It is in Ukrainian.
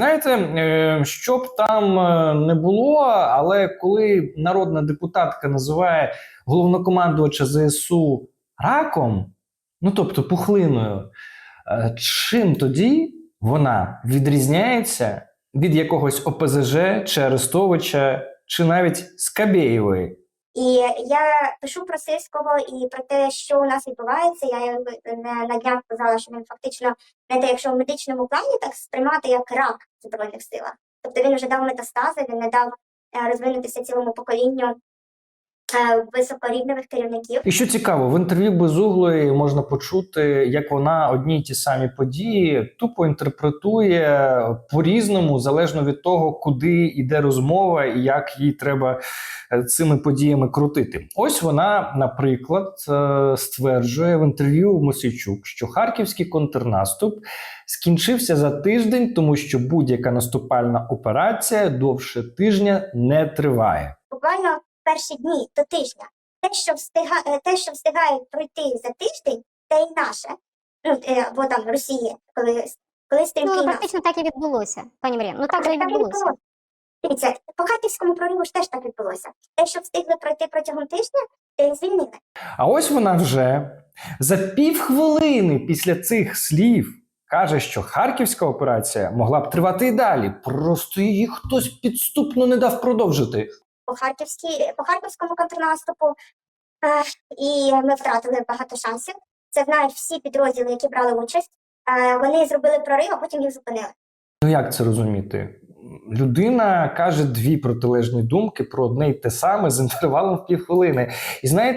Знаєте, е, що б там е, не було, але коли народна депутатка називає головнокомандувача ЗСУ раком, ну тобто пухлиною, е, чим тоді вона відрізняється від якогось ОПЗЖ чи Арестовича, чи навіть Скабєєвої? І я пишу про Сирського і про те, що у нас відбувається. Я не на днях казала, що він фактично не те, якщо в медичному плані так сприймати як рак в збройних силах. Тобто він вже дав метастази, він не дав е, розвинутися цілому поколінню е, високорівневих керівників. І що цікаво, в інтерв'ю Безуглої можна почути, як вона одні й ті самі події тупо інтерпретує по-різному, залежно від того, куди йде розмова і як їй треба цими подіями крутити. Ось вона, наприклад, е, стверджує в інтерв'ю Мосійчук, що харківський контрнаступ скінчився за тиждень, тому що будь-яка наступальна операція довше тижня не триває. Буквально перші дні до тижня. Те, що встига, е, те, що встигають пройти за тиждень, те й наше. Ну, е, або там Росії, коли, коли стрімки Ну, нас. практично так і відбулося, пані Марія. Ну так же і відбулося. Дивіться, по харківському прориву ж теж так відбулося. Те, що встигли пройти протягом тижня, те звільнили. А ось вона вже за півхвилини після цих слів каже, що харківська операція могла б тривати і далі. Просто її хтось підступно не дав продовжити. по харківській по харківському контрнаступу, е, і ми втратили багато шансів. Це знають всі підрозділи, які брали участь. Е, вони зробили прорив, а потім їх зупинили. Ну як це розуміти? Людина каже дві протилежні думки про одне й те саме з інтервалом в півхвилини. І знаєте,